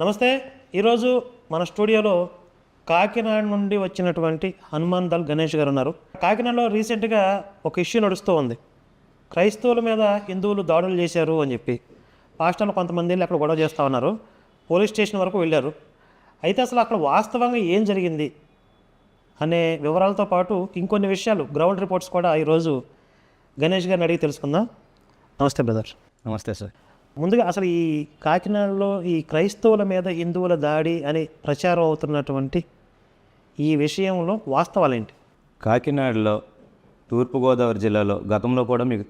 నమస్తే. ఈరోజు మన స్టూడియోలో కాకినాడ నుండి వచ్చినటువంటి హనుమాన్ దల్ గణేష్ గారు ఉన్నారు. కాకినాడలో రీసెంట్గా ఒక ఇష్యూ నడుస్తూ ఉంది. క్రైస్తవుల మీద హిందువులు దాడులు చేశారు అని చెప్పి పాస్టర్లు కొంతమంది వెళ్ళి అక్కడ గొడవ చేస్తూ ఉన్నారు. పోలీస్ స్టేషన్ వరకు వెళ్ళారు. అయితే అసలు అక్కడ వాస్తవంగా ఏం జరిగింది అనే వివరాలతో పాటు ఇంకొన్ని విషయాలు గ్రౌండ్ రిపోర్ట్స్ కూడా ఈరోజు గణేష్ గారిని అడిగి తెలుసుకుందాం. నమస్తే బ్రదర్. నమస్తే సార్. ముందుగా అసలు ఈ కాకినాడలో ఈ క్రైస్తవుల మీద హిందువుల దాడి అని ప్రచారం అవుతున్నటువంటి ఈ విషయంలో వాస్తవాలేంటి కాకినాడలో తూర్పుగోదావరి జిల్లాలో గతంలో కూడా మీకు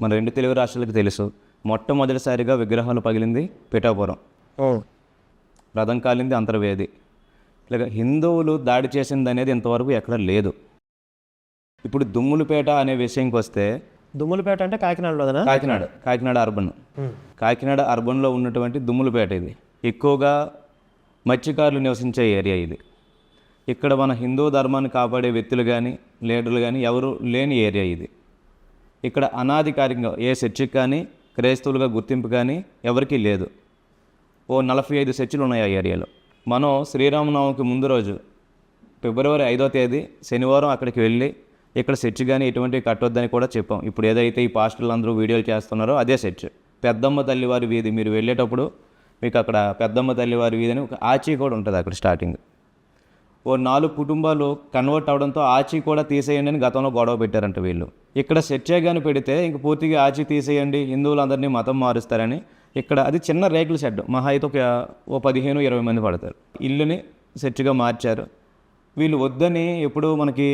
మన రెండు తెలుగు రాష్ట్రాలకు తెలుసు. మొట్టమొదటిసారిగా విగ్రహాలు పగిలింది పిఠాపురం. రథం కాలింది అంతర్వేది. ఇలాగ హిందువులు దాడి చేసింది అనేది ఇంతవరకు ఎక్కడ లేదు. ఇప్పుడు దుమ్ములపేట అనే విషయంకి వస్తే దుమ్ములపేట అంటే కాకినాడలోదనా కాకినాడ కాకినాడ అర్బన్. కాకినాడ అర్బన్లో ఉన్నటువంటి దుమ్ములపేట ఇది. ఎక్కువగా మత్స్యకారులు నివసించే ఏరియా ఇది. ఇక్కడ మన హిందూ ధర్మాన్ని కాపాడే వ్యక్తులు కానీ లీడర్లు కానీ ఎవరు లేని ఏరియా ఇది. ఇక్కడ అనాధికారికంగా ఏ చర్చికి కానీ క్రైస్తవులుగా గుర్తింపు కానీ ఎవరికీ లేదు. ఓ నలభై ఐదు చర్చిలు ఉన్నాయి ఆ ఏరియాలో. మనం శ్రీరామనవమికి ముందు రోజు ఫిబ్రవరి ఐదో తేదీ శనివారం అక్కడికి వెళ్ళి ఇక్కడ సెర్చ్ కానీ ఎటువంటివి కట్టొద్దని కూడా చెప్పాం. ఇప్పుడు ఏదైతే ఈ పాస్టర్లు అందరూ వీడియోలు చేస్తున్నారో అదే సెర్చ్ పెద్దమ్మ తల్లివారి వీధి మీరు వెళ్ళేటప్పుడు మీకు అక్కడ పెద్దమ్మ తల్లివారి వీధి అని ఒక ఆచి కూడా ఉంటుంది అక్కడ స్టార్టింగ్ ఓ నాలుగు కుటుంబాలు కన్వర్ట్ అవడంతో ఆచి కూడా తీసేయండి అని గతంలో గొడవ పెట్టారంట వీళ్ళు. ఇక్కడ సెర్చే కానీ పెడితే ఇంక పూర్తిగా ఆచి తీసేయండి హిందువులందరినీ మతం మారుస్తారని ఇక్కడ అది చిన్న రేకుల షెడ్. మహా అయితే ఒక ఓ పదిహేను ఇరవై మంది పడతారు. ఇల్లుని సెర్చ్గా మార్చారు. వీళ్ళు వద్దని ఎప్పుడు మనకి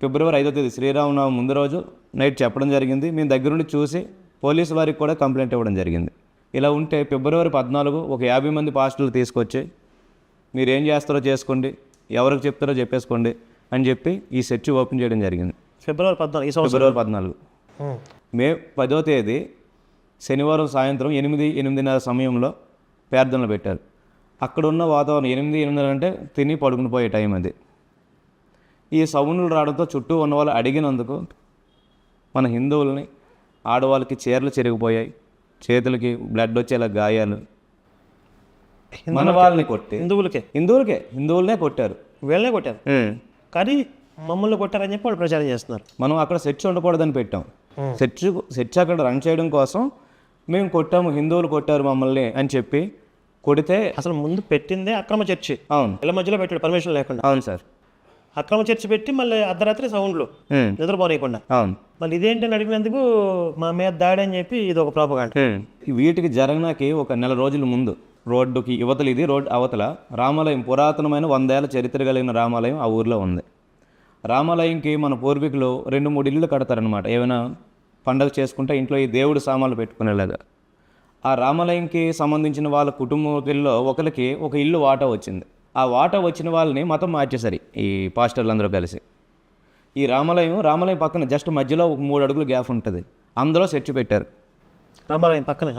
ఫిబ్రవరి ఐదో తేదీ శ్రీరామనవమి ముందు రోజు నైట్ చెప్పడం జరిగింది. మేము దగ్గరుండి చూసి పోలీసు వారికి కూడా కంప్లైంట్ ఇవ్వడం జరిగింది. ఇలా ఉంటే ఫిబ్రవరి పద్నాలుగు ఒక యాభై మంది పాస్టర్లు తీసుకొచ్చి మీరు ఏం చేస్తారో చేసుకోండి ఎవరికి చెప్తారో చెప్పేసుకోండి అని చెప్పి ఈ సెర్చ్ ఓపెన్ చేయడం జరిగింది. ఫిబ్రవరి పద్నాలుగు ఈ ఫిబ్రవరి పద్నాలుగు. మే పదో తేదీ శనివారం సాయంత్రం ఎనిమిది ఎనిమిదిన్నర సమయంలో ప్రార్థనలు పెట్టారు. అక్కడ ఉన్న వాతావరణం ఎనిమిది ఎనిమిదిన్నర అంటే తిని పడుకుని పోయే టైం అది. ఈ సౌండ్లు రావడంతో చుట్టూ ఉన్న వాళ్ళు అడిగినందుకు మన హిందువులని ఆడవాళ్ళకి చీరలు చెరిగిపోయాయి. చేతులకి బ్లడ్ వచ్చేలా గాయాలు. మన వాళ్ళని కొట్టి హిందువులకే. హిందువులకే. హిందువులనే కొట్టారు. వీళ్ళనే కొట్టారు. కానీ మమ్మల్ని కొట్టారని చెప్పి వాళ్ళు ప్రచారం చేస్తున్నారు. మనం అక్కడ సెర్చ్ ఉండకూడదని పెట్టాం. సెర్చ్ సెర్చ్ అక్కడ రన్ చేయడం కోసం మేము కొట్టాము హిందువులు కొట్టారు మమ్మల్ని అని చెప్పి కొడితే అసలు ముందు పెట్టిందే అక్రమ చర్చి. అవును. ఇళ్ళ మధ్యలో పెట్టాడు పర్మిషన్ లేకుండా. అవును సార్. అక్రమ చర్చి పెట్టి మళ్ళీ అర్ధరాత్రి సౌండ్లు ఉమ్, నిద్రపోనీయకుండా. అవును. మళ్ళీ ఇదేంటని అడిగినందుకు మా మీద దాడి అని చెప్పి ఇది ఒక ప్రాపగాంట. వీటికి జరగనాకి ఒక నెల రోజుల ముందు రోడ్డుకి యువతలు ఇది రోడ్ అవతల రామాలయం పురాతనమైన వందేళ్ళ చరిత్ర కలిగిన రామాలయం ఆ ఊర్లో ఉంది. రామాలయంకి మన పూర్వీకులు రెండు మూడు ఇల్లు కడతారనమాట ఏమైనా పండగ చేసుకుంటే ఇంట్లో ఈ దేవుడు సామాన్లు పెట్టుకునేలాగా. ఆ రామాలయంకి సంబంధించిన వాళ్ళ కుటుంబీకుల్లో ఒకరికి ఒక ఇల్లు వాటా వచ్చింది. ఆ వాటా వచ్చిన వాళ్ళని మతం మార్చేసరి ఈ పాస్టర్లు అందరూ కలిసి. ఈ రామాలయం రామాలయం పక్కన జస్ట్ మధ్యలో ఒక మూడు అడుగులు గ్యాప్ ఉంటుంది. అందులో సెర్చ్ పెట్టారు. రామాలయం పక్కనే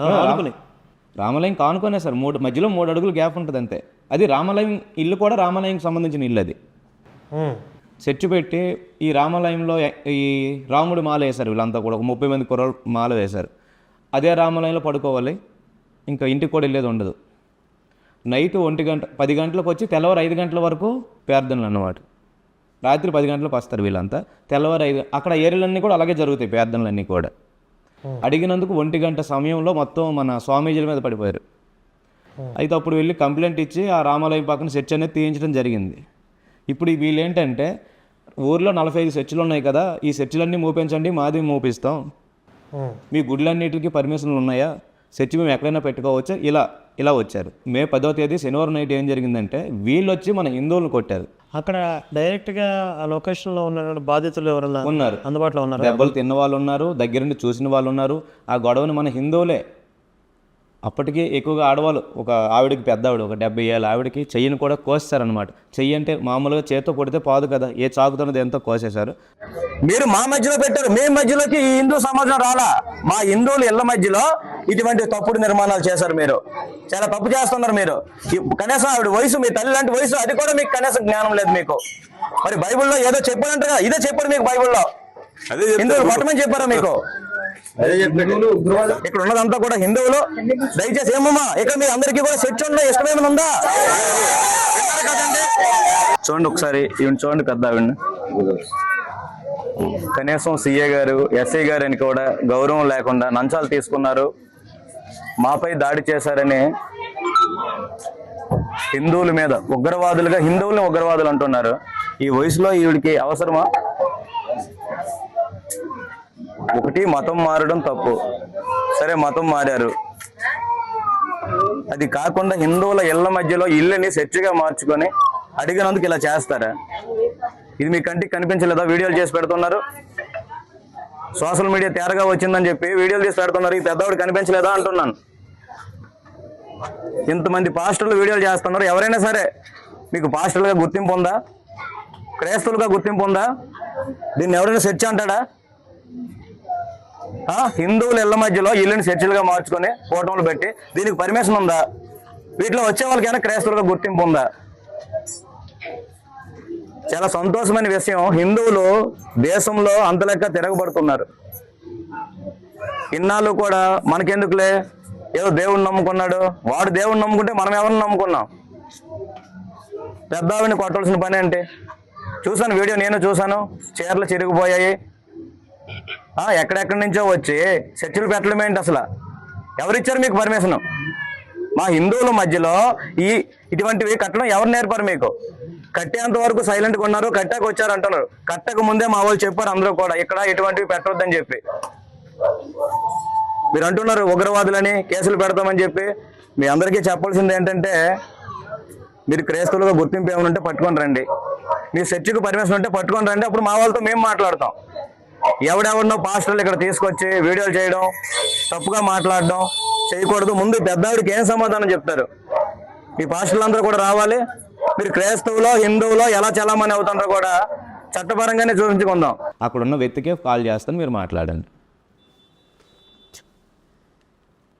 రామాలయం కానుకునే సార్ మూడు మధ్యలో మూడు అడుగులు గ్యాప్ ఉంటుంది అంతే. అది రామాలయం ఇల్లు కూడా రామాలయంకి సంబంధించిన ఇల్లు అది. సెర్చ్ పెట్టి ఈ రామాలయంలో ఈ రాముడి మాల వేశారు వీళ్ళంతా కూడా ఒక ముప్పై మంది కుర్రలు మాల వేశారు. అదే రామాలయంలో పడుకోవాలి ఇంకా ఇంటికి కూడా వెళ్ళేది ఉండదు. నైట్ ఒంటి గంట పది గంటలకు వచ్చి తెల్లవారు ఐదు గంటల వరకు ప్రార్థనలు అన్నమాట. రాత్రి పది గంటలకు వస్తారు వీళ్ళంతా. తెల్లవారు ఐదు అక్కడ ఏరియాలన్నీ కూడా అలాగే జరుగుతాయి ప్రార్థనలన్నీ కూడా. అడిగినందుకు ఒంటి గంట సమయంలో మొత్తం మన స్వామీజీల మీద పడిపోయారు. అయితే అప్పుడు వెళ్ళి కంప్లైంట్ ఇచ్చి ఆ రామాలయం పక్కన సెర్చ్ అనేది తీయించడం జరిగింది. ఇప్పుడు వీళ్ళు ఏంటంటే ఊర్లో నలభై ఐదు సెర్చ్లు ఉన్నాయి కదా ఈ సెర్చ్లన్నీ మూపించండి మాది మూపిస్తాం. మీ గుడ్లన్నిటికీ పర్మిషన్లు ఉన్నాయా? సెర్చ్ మేము ఎక్కడైనా పెట్టుకోవచ్చా? ఇలా ఇలా వచ్చారు. మే పదో తేదీ శనివారం నైట్ ఏం జరిగిందంటే వీళ్ళు వచ్చి మన హిందువులను కొట్టారు. అక్కడ డైరెక్ట్గా ఆ లొకేషన్లో ఉన్న బాధితులు ఎవరన్నా ఉన్నారు. అందుబాటులో ఉన్నారు? దెబ్బలు తిన్న వాళ్ళు ఉన్నారు దగ్గరుండి చూసిన వాళ్ళు ఉన్నారు ఆ గొడవని మన హిందువులే అప్పటికి ఎక్కువగా ఆడవాళ్ళు ఒక ఆవిడకి పెద్ద ఆవిడ ఒక డెబ్బై ఏళ్ళ ఆవిడకి చెయ్యిని కూడా కోసేశారనమాట చెయ్యి అంటే మామూలుగా చేత్తో కొడితే పాదు కదా ఏ చాకుతున్నది ఎంతో కోసేశారు. మీరు మా మధ్యలో పెట్టారు మీ మధ్యలోకి ఈ హిందూ సమాజం రాలా? మా హిందువుల ఇళ్ళ మధ్యలో ఇటువంటి తప్పుడు నిర్మాణాలు చేశారు మీరు. చాలా తప్పు చేస్తున్నారు మీరు. కనీసం ఆవిడ వయసు మీ తల్లి లాంటి వయసు అది కూడా మీకు కనీసం జ్ఞానం లేదు మీకు. మరి బైబిల్లో ఏదో చెప్పారంట కదా ఇదే చెప్పారు మీకు బైబిల్లో. హిందువులు కొట్టమని చెప్పారా మీకు? ఇక్కడ ఉన్నదంతా కూడా హిందువులు. దయచేసి ఏమమ్మా ఇక్కడ మీ అందరికీ కూడా చర్చ ఉందా ఇష్టమేమైనా ఉందా? చూడండి ఒకసారి ఈవిడ చూడండి పెద్ద ఆవిడ కనీసం సిఏ గారు ఎస్ఐ గారని కూడా గౌరవం లేకుండా నంచాలు తీసుకున్నారు. మాపై దాడి చేశారని హిందువుల మీద ఉగ్రవాదులుగా హిందువుల్ని ఉగ్రవాదులు అంటున్నారు. ఈ వయసులో ఈవిడికి అవసరమా? ఒకటి మతం మారడం తప్పు. సరే మతం మారారు. అది కాకుండా హిందువుల ఇళ్ళ మధ్యలో ఇల్లుని చర్చిగా మార్చుకొని అడిగినందుకు ఇలా చేస్తారా? ఇది మీ కంటికి కనిపించలేదా? వీడియోలు చేసి పెడుతున్నారు. సోషల్ మీడియా తేరగా వచ్చిందని చెప్పి వీడియోలు చేసి పెడుతున్నారు. ఈ పెద్దవాడు కనిపించలేదా అంటున్నాను. ఇంతమంది పాస్టర్లు వీడియోలు చేస్తున్నారు. ఎవరైనా సరే మీకు పాస్టర్లుగా గుర్తింపు ఉందా? క్రైస్తవులుగా గుర్తింపు ఉందా? దీన్ని ఎవరైనా చర్చ అంటాడా హిందువులు ఇళ్ళ మధ్యలో ఇల్లుని చర్చిలుగా మార్చుకొని ఫోటోలు పెట్టి దీనికి పర్మిషన్ ఉందా? వీటిలో వచ్చే వాళ్ళకైనా క్రైస్తవులుగా గుర్తింపు ఉందా? చాలా సంతోషమైన విషయం హిందువులు దేశంలో అంతలెక్క తిరగబడుతున్నారు. ఇన్నాళ్ళు కూడా మనకెందుకులే? ఏదో దేవుణ్ణి నమ్ముకున్నాడు. వాడు దేవుణ్ణి నమ్ముకుంటే మనం ఎవరిని నమ్ముకున్నాం? పెద్ద ఆవిడని కొట్టవలసిన పని ఏంటి? చూసాను వీడియో నేను చూసాను చీరలు చిరిగిపోయాయి. ఎక్కడెక్కడి నుంచో వచ్చి చర్చిలు పెట్టడం ఏంటి అసలు? ఎవరిచ్చారు మీకు పర్మిషన్ మా హిందువుల మధ్యలో ఈ ఇటువంటివి కట్టడం ఎవరు నేర్పారు మీకు? కట్టేంత వరకు సైలెంట్గా ఉన్నారు కట్టాక వచ్చారు అంటున్నారు. కట్టక ముందే మా వాళ్ళు చెప్పారు అందరూ కూడా ఇక్కడ ఇటువంటివి పెట్టవద్దని చెప్పి. మీరు అంటున్నారు ఉగ్రవాదులని కేసులు పెడతామని చెప్పి. మీ అందరికీ చెప్పాల్సింది ఏంటంటే మీరు క్రైస్తవులుగా గుర్తింపు ఏమైనా ఉంటే పట్టుకొని రండి. మీ చర్చికి పర్మిషన్ ఉంటే పట్టుకొని రండి అప్పుడు మా వాళ్ళతో మేము మాట్లాడతాం. ఎవడెవరినో పాస్టర్లు ఇక్కడ తీసుకొచ్చి వీడియోలు చేయడం తప్పుగా మాట్లాడడం చేయకూడదు. ముందు పెద్దవాడికి ఏం సమాధానం చెప్తారు? మీ పాస్టర్లు అందరూ కూడా రావాలి. మీరు క్రైస్తవులో హిందువులో ఎలా చలామణి అవుతుందో కూడా చట్టపరంగానే చూపించుకుందాం. అక్కడ ఉన్న వ్యక్తికే కాల్ చేస్తాను మీరు మాట్లాడండి.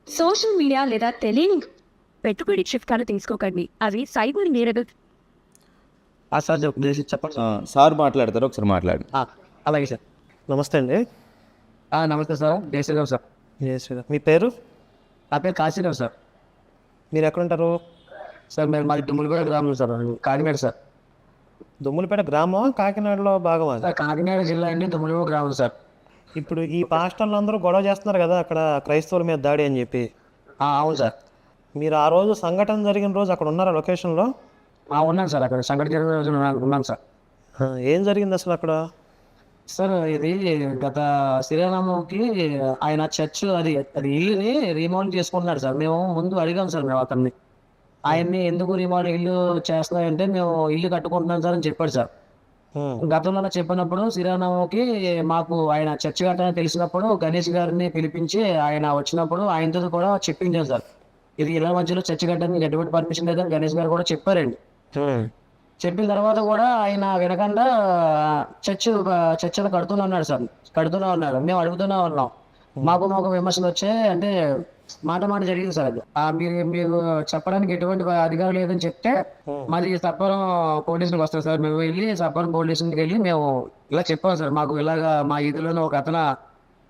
సోషల్ మీడియా లేదా తెలియని పెట్టుబడి చిట్కాలు తీసుకోకండి. అవి సైబర్ ఆ సార్ చెప్పండి. సార్ మాట్లాడతారు ఒకసారి మాట్లాడండి. అలాగే సార్. నమస్తే అండి. నమస్తే సార్. జయశ్రీరావు సార్. జయ శ్రీరామ్. మీ పేరు? నా పేరు కాశీరావు సార్. మీరు ఎక్కడుంటారు? సార్ మేము మాది దుమ్ములగూడ గ్రామం సార్. కాకినాడ సార్. దుమ్ములపేట గ్రామం కాకినాడలో భాగం అది సార్ కాకినాడ జిల్లా అండి దుమ్ములగూడ గ్రామం సార్. ఇప్పుడు ఈ పాస్టర్లు అందరూ గొడవ చేస్తున్నారు కదా అక్కడ క్రైస్తవుల మీద దాడి అని చెప్పి. అవును సార్. మీరు ఆ రోజు సంఘటన జరిగిన రోజు అక్కడ ఉన్నారా లొకేషన్లో? ఉన్నాను సార్. అక్కడ సంఘటన జరిగిన రోజు ఉన్నాను- సార్. ఏం జరిగింది అసలు అక్కడ? సార్ ఇది గత శ్రీరామకి ఆయన చర్చ్ అది అది ఇల్లుని రీమౌంట్ చేసుకుంటున్నాడు సార్. మేము ముందు అడిగాం సార్ మేము అతన్ని. ఆయన్ని ఎందుకు రీమౌంట్ ఇల్లు చేస్తున్నాయంటే మేము ఇల్లు కట్టుకుంటున్నాం సార్ అని చెప్పాడు సార్. గతంలో చెప్పినప్పుడు శ్రీరామకి మాకు ఆయన చర్చ్ కట్టని తెలిసినప్పుడు గణేష్ గారిని పిలిపించి ఆయన వచ్చినప్పుడు ఆయనతో కూడా చెప్పించాం సార్. ఇది ఇలా మధ్యలో చర్చ్ కట్టడానికి ఎటువంటి పర్మిషన్ లేదని గణేష్ గారు కూడా చెప్పారండి. చెప్పిన తర్వాత కూడా ఆయన వినకుండా చర్చ్ చర్చలు కడుతూనే ఉన్నాడు సార్. కడుతూనే ఉన్నాడు. మేము అడుగుతూనే ఉన్నాం. మాకు మాకు విమర్శలు వచ్చాయి అంటే మాట మాట జరిగింది సార్ అది. ఆ, మీరు మీరు చెప్పడానికి ఎటువంటి అధికారం లేదని చెప్తే మాది సర్పవరం పోలీసులకు వస్తాం సార్. మేము వెళ్ళి సర్పవరం పోలీసులకి వెళ్ళి మేము ఇలా చెప్పాం సార్. మాకు ఇలాగా మా ఈదులోనే ఒక అతను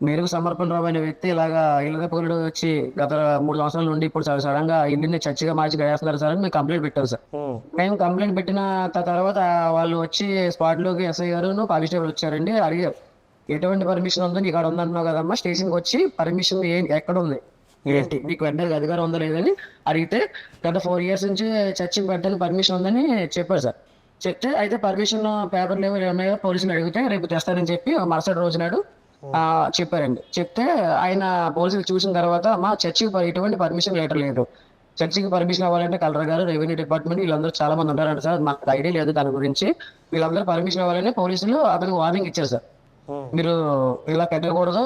మెరుగు సమర్పణరావు అనే వ్యక్తి ఇలాగా ఇళ్ళ పౌరుడు వచ్చి గత మూడు సంవత్సరాల నుండి ఇప్పుడు సడన్గా ఇల్లుని చర్చిగా మార్చి గడేస్తున్నారు సార్ అని మేము కంప్లైంట్ పెట్టాం సార్. మేము కంప్లైంట్ పెట్టిన తర్వాత వాళ్ళు వచ్చి స్పాట్లోకి ఎస్ఐ గారు కానిస్టేబుల్ వచ్చారండి అడిగారు. ఎటువంటి పర్మిషన్ ఉందని ఇక్కడ ఉందంటున్నావు కదమ్మా స్టేషన్కి వచ్చి పర్మిషన్ ఏం ఎక్కడ ఉంది? ఏంటి? మీకు వెంటనే అధికారం ఉందా లేదని అడిగితే గత ఫోర్ ఇయర్స్ నుంచి చర్చికి పెట్టడానికి పర్మిషన్ ఉందని చెప్పారు సార్. చెప్తే అయితే పర్మిషన్ పేపర్ లేవు ఉన్నాయో పోలీసులు అడిగితే రేపు తెస్తారని చెప్పి మరుసటి రోజు నాడు చెప్పారండి. చెప్తే ఆయన పోలీసులు చూసిన తర్వాత మా చర్చికి ఎటువంటి పర్మిషన్ లెటర్ లేదు. చర్చికి పర్మిషన్ అవ్వాలంటే కలెక్టర్ గారు రెవెన్యూ డిపార్ట్మెంట్ వీళ్ళందరూ చాలా మంది ఉంటారంట సార్. మాకు ఐడియా లేదు దాని గురించి. వీళ్ళందరూ పర్మిషన్ ఇవ్వాలని పోలీసులు అతనికి వార్నింగ్ ఇచ్చారు సార్. మీరు ఇలా పెట్టకూడదు.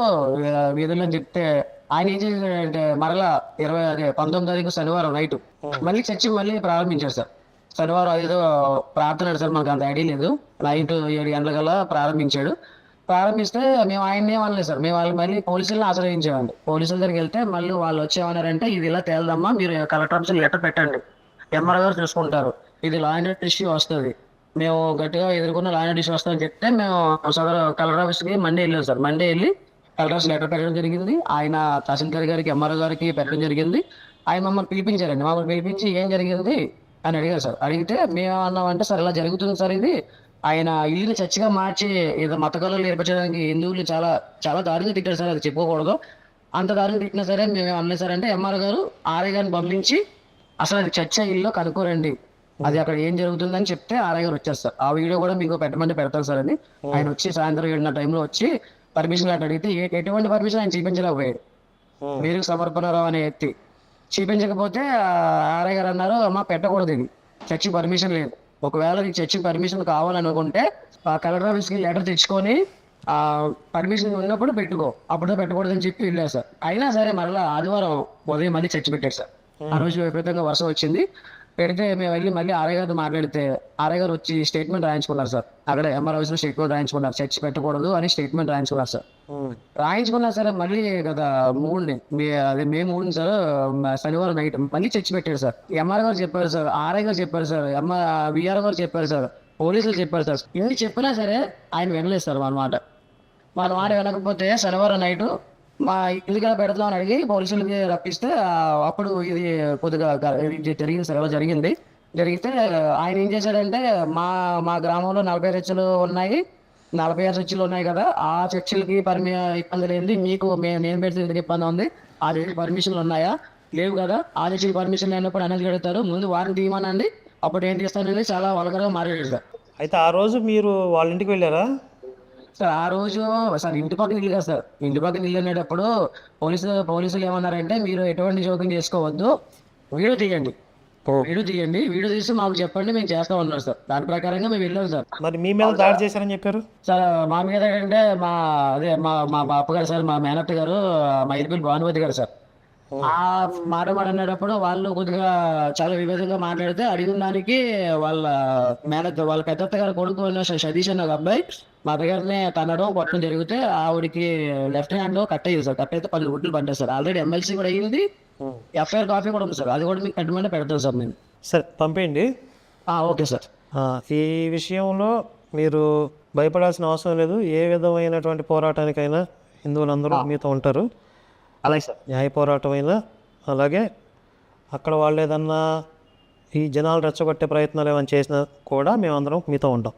వీధుల్లో చెప్తే ఆయన ఏం చేశాడంటే మరలా ఇరవై అదే పంతొమ్మిది తారీఖు శనివారం నైట్ మళ్ళీ చర్చి మళ్ళీ ప్రారంభించారు సార్. శనివారం ఏదో ప్రార్థన సార్. మనకు అంత ఐడియా లేదు. నైట్ ఏడు గంటలకల్లా ప్రారంభించాడు. ప్రారంభిస్తే మేము ఆయన్ని వాళ్ళని సార్. మేము వాళ్ళు మళ్ళీ పోలీసులను ఆశ్రయించేవాడి పోలీసుల దగ్గరికి వెళ్తే మళ్ళీ వాళ్ళు వచ్చేమన్నారంటే ఇది ఇలా తేలదమ్మా మీరు కలెక్టర్ ఆఫీస్ లెటర్ పెట్టండి. ఎంఆర్ గారు చూసుకుంటారు. ఇది లా అండ్ ఇష్యూ వస్తుంది. మేము గట్టిగా ఎదుర్కొన్న లా అండ్ ఇష్యూ వస్తుందని చెప్తే మేము సదరు కలెక్టర్ ఆఫీస్కి మండే వెళ్ళాం సార్. మండే వెళ్ళి కలెక్టర్ ఆఫీస్ లెటర్ పెట్టడం జరిగింది. ఆయన తహసీల్దార్ గారికి ఎంఆర్ఓ గారికి పెట్టడం జరిగింది. ఆయన మమ్మల్ని పిలిపించారండి. మమ్మల్ని పిలిపించి ఏం జరిగింది? అని అడిగారు సార్. అడిగితే మేము అన్నామంటే సార్ ఇలా జరుగుతుంది సార్ ఇది. ఆయన ఇల్లుని చర్చిగా మార్చి ఏదో మత కళలు నేర్పించడానికి హిందువులు చాలా చాలా దారుణంగా తిట్టారు సార్ అది చెప్పుకోకూడదు అంత దారుణంగా తిట్టినా సరే మేము అన్నది సార్ అంటే ఎంఆర్ఓ గారు ఆర్ఐ గారిని పంపించి అసలు అది చర్చ ఇల్లు కనుక్కోరండి. అది అక్కడ ఏం జరుగుతుందని చెప్తే ఆర్ఐ గారు వచ్చేస్తారు ఆ వీడియో కూడా మీకు పెట్టమంటే పెడతారు సార్ అని. ఆయన వచ్చి సాయంత్రం ఏడున్న టైంలో వచ్చి పర్మిషన్ అట్లా అడిగితే ఎటువంటి పర్మిషన్ ఆయన చూపించలేకపోయాడు. మీరు సమర్పణరావు అనే ఎత్తి చూపించకపోతే ఆర్ఐ గారు అన్నారు అమ్మా పెట్టకూడదు ఇది. చర్చి పర్మిషన్ లేదు. ఒకవేళ నీకు చర్చి పర్మిషన్ కావాలనుకుంటే ఆ కలెక్టర్ ఆఫీస్కి లెటర్ తెచ్చుకొని ఆ పర్మిషన్ ఉన్నప్పుడు పెట్టుకో. అప్పుడు పెట్టకూడదని చెప్పి వెళ్ళారు సార్. అయినా సరే మరలా ఆదివారం ఉదయం మళ్ళీ చర్చి పెట్టారు సార్. ఆ రోజు విపరీతంగా వర్షం వచ్చింది. పెడితే మేము వెళ్ళి మళ్ళీ ఆర్ఐ గారితో మాట్లాడితే ఆర్ఐ గారు వచ్చి స్టేట్మెంట్ రాయించుకున్నారు సార్. అక్కడ ఎంఆర్ హౌస్లో స్టేట్మెంట్ రాయించుకున్నారు. చర్చి పెట్టకూడదు అని స్టేట్మెంట్ రాయించుకున్నారు సార్. రాయించుకున్నా సరే మళ్ళీ గత మూడుని. మీ- అదే మే మూడు సార్ శనివారం నైట్ మళ్ళీ చర్చి పెట్టారు సార్. ఎంఆర్ గారు చెప్పారు సార్ ఆర్ఐ గారు చెప్పారు సార్ ఎంఆర్ విఆర్ గారు చెప్పారు సార్ పోలీసులు చెప్పారు సార్. ఇన్ని చెప్పినా సరే ఆయన వినలేదు సార్ మన మాట. మన మాట వినకపోతే శనివారం నైట్ మా ఇల్లుగా పెడతామని అడిగి పోలీసులకి రప్పిస్తే అప్పుడు ఇది కొద్దిగా జరిగింది సార్ అలా జరిగింది. జరిగితే ఆయన ఏం చేశాడంటే మా మా గ్రామంలో నలభై చర్చలు ఉన్నాయి. నలభై ఆరు చర్చలు ఉన్నాయి కదా ఆ చర్చలకి పర్మి ఇబ్బంది లేదు మీకు మేము నేను పెడితే ఎందుకు ఇబ్బంది ఉంది? ఆ చర్చికి పర్మిషన్లు ఉన్నాయా? లేవు కదా. ఆ చర్చికి పర్మిషన్ లేనప్పుడు అనేది కడతారు ముందు వారిని తీయమనండి. అప్పుడు ఏం చేస్తారనేది చాలా వలకగా మారేది అయితే ఆ రోజు మీరు వాళ్ళ ఇంటికి వెళ్ళారా? సార్ ఆ రోజు సార్ ఇంటి పక్కన ఇల్లు కదా సార్. ఇంటి పక్కన ఇల్లు అనేటప్పుడు పోలీసు పోలీసులు ఏమన్నారంటే మీరు ఎటువంటి జోక్యం చేసుకోవద్దు. వీడియో తీయండి. వీడియో తీయండి. వీడియో తీసి మాకు చెప్పండి మేము చేస్తా ఉన్నారు సార్. దాని ప్రకారంగా మేము వెళ్ళాం సార్. మరి మీ మీద దాడి చేశారని చెప్పారు? సార్ మా మీద ఏంటంటే మా అదే మా మా బాప గారు సార్ మా మేనత్త గారు మా ఇరుపులు భానుమతి గారు సార్. ఆ మాట మాట అనేటప్పుడు వాళ్ళు కొద్దిగా చాలా విధంగా మాట్లాడితే అడిగిన దానికి వాళ్ళ మేనత్త వాళ్ళ పెద్దత్త గారు కొడుకు సతీష్ అన్న ఒక అబ్బాయి మా అత్తగారిని తనడం కొట్టడం జరిగితే ఆవిడకి లెఫ్ట్ హ్యాండ్లో కట్ అయ్యింది సార్. కట్ అయితే పది గుడ్లు పడ్డాయి సార్. ఆల్రెడీ ఎమ్మెల్సీ కూడా అయ్యింది. ఎఫ్ఐఆర్ కాపీ కూడా ఉంది సార్. అది కూడా మీకు పెట్టమంటే పెడతాం సార్ మేము. సరే పంపేయండి. Okay sir. ఈ విషయంలో మీరు భయపడాల్సిన అవసరం లేదు. ఏ విధమైనటువంటి పోరాటానికైనా హిందువులందరూ మీతో ఉంటారు. అలాగే సార్. న్యాయ పోరాటం అయినా అలాగే అక్కడ వాళ్ళు ఏదన్నా ఈ జనాలు రెచ్చగొట్టే ప్రయత్నాలు ఏమైనా చేసినా కూడా మేమందరం మీతో ఉంటాం.